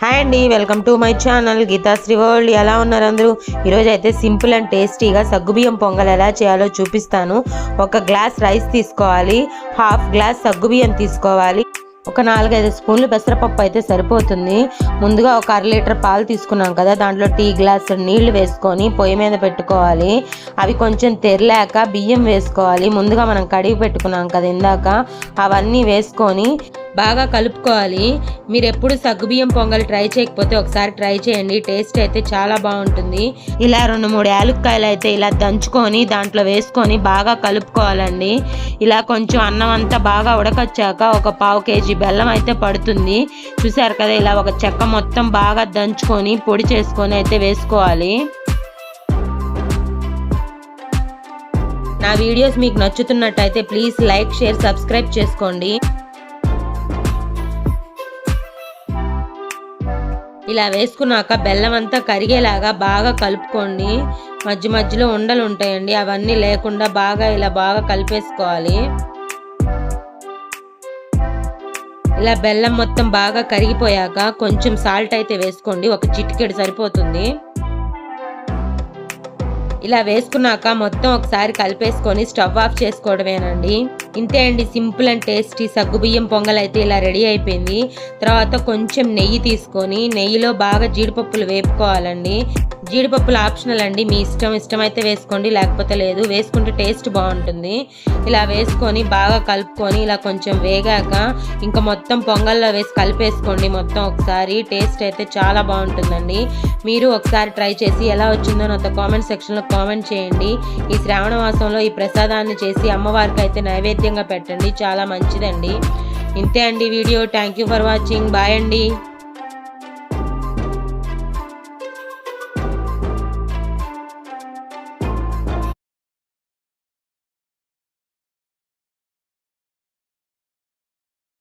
Hi అండి welcome to my channel Geethasri world. ఎలా ఉన్నారు అందరూ? ఈరోజు అయితే సింపుల్ అండ్ టేస్టీగా సగ్గుబియ్యం పొంగల్ ఎలా చేయాలో చూపిస్తాను. ఒక గ్లాస్ రైస్ తీసుకోవాలి హాఫ్ గ్లాస్ సగ్గుబియ్యం తీసుకోవాలి. ఒక నాలుగైదు స్పూన్లు పెసరపప్పు అయితే సరిపోతుంది. ముందుగా ఒక అర లీటర్ పాలు తీసుకున్నాం కదా దాంట్లో టీ గ్లాస్ నీళ్ళు వేసుకొని పొయ్యి మీద పెట్టుకోవాలి. అవి కొంచెం తెరలేక బియ్యం వేసుకోవాలి. ముందుగా మనం కడిగి పెట్టుకున్నాం కదా ఇందాక అవన్నీ వేసుకొని బాగా కలుపుకోవాలి. మీరు ఎప్పుడు సగ్గుబియ్యం పొంగల్ ట్రై చేయకపోతే ఒకసారి ట్రై చేయండి. టేస్ట్ అయితే చాలా బాగుంటుంది. ఇలా రెండు మూడు యాలుక్కాయలు అయితే ఇలా దంచుకొని దాంట్లో వేసుకొని బాగా కలుపుకోవాలండి. ఇలా కొంచెం అన్నం అంతా బాగా ఉడకొచ్చాక ఒక పావు కేజీ బెల్లం అయితే పడుతుంది. చూసారు కదా ఇలా ఒక చెక్క మొత్తం బాగా దంచుకొని పొడి చేసుకొని అయితే వేసుకోవాలి. నా వీడియోస్ మీకు నచ్చుతున్నట్టయితే ప్లీజ్ లైక్ షేర్ సబ్స్క్రైబ్ చేసుకోండి. ఇలా వేసుకున్నాక బెల్లం అంతా కరిగేలాగా బాగా కలుపుకోండి. మధ్య మధ్యలో ఉండలు ఉంటాయండి. అవన్నీ లేకుండా బాగా ఇలా బాగా కలిపేసుకోవాలి. ఇలా బెల్లం మొత్తం బాగా కరిగిపోయాక కొంచెం సాల్ట్ అయితే వేసుకోండి. ఒక చిటికెడు సరిపోతుంది. ఇలా వేసుకున్నాక మొత్తం ఒకసారి కలిపేసుకొని స్టవ్ ఆఫ్ చేసుకోవడమేనండి. ఇంతే అండి సింపుల్ అండ్ టేస్టీ. సగ్గుబియ్యం పొంగల్ అయితే ఇలా రెడీ అయిపోయింది. తర్వాత కొంచెం నెయ్యి తీసుకొని నెయ్యిలో బాగా జీడిపప్పులు వేపుకోవాలండి. జీడిపప్పులు ఆప్షనల్ అండి. మీ ఇష్టం ఇష్టమైతే వేసుకోండి లేకపోతే లేదు. వేసుకుంటే టేస్ట్ బాగుంటుంది. ఇలా వేసుకొని బాగా కలుపుకొని ఇలా కొంచెం వేగాక ఇంకా మొత్తం పొంగల్లో వేసి కలిపేసుకోండి మొత్తం ఒకసారి. టేస్ట్ అయితే చాలా బాగుంటుందండి. మీరు ఒకసారి ట్రై చేసి ఎలా వచ్చిందో నాతో కామెంట్ సెక్షన్లో కామెంట్ చేయండి. ఈ శ్రావణ మాసంలో ఈ ప్రసాదాన్ని చేసి అమ్మవారికి అయితే నైవేద్యం నైవేద్యంగా పెట్టండి. చాలా మంచిదండి. ఇంతే అండి video. Thank you for watching bye అండి.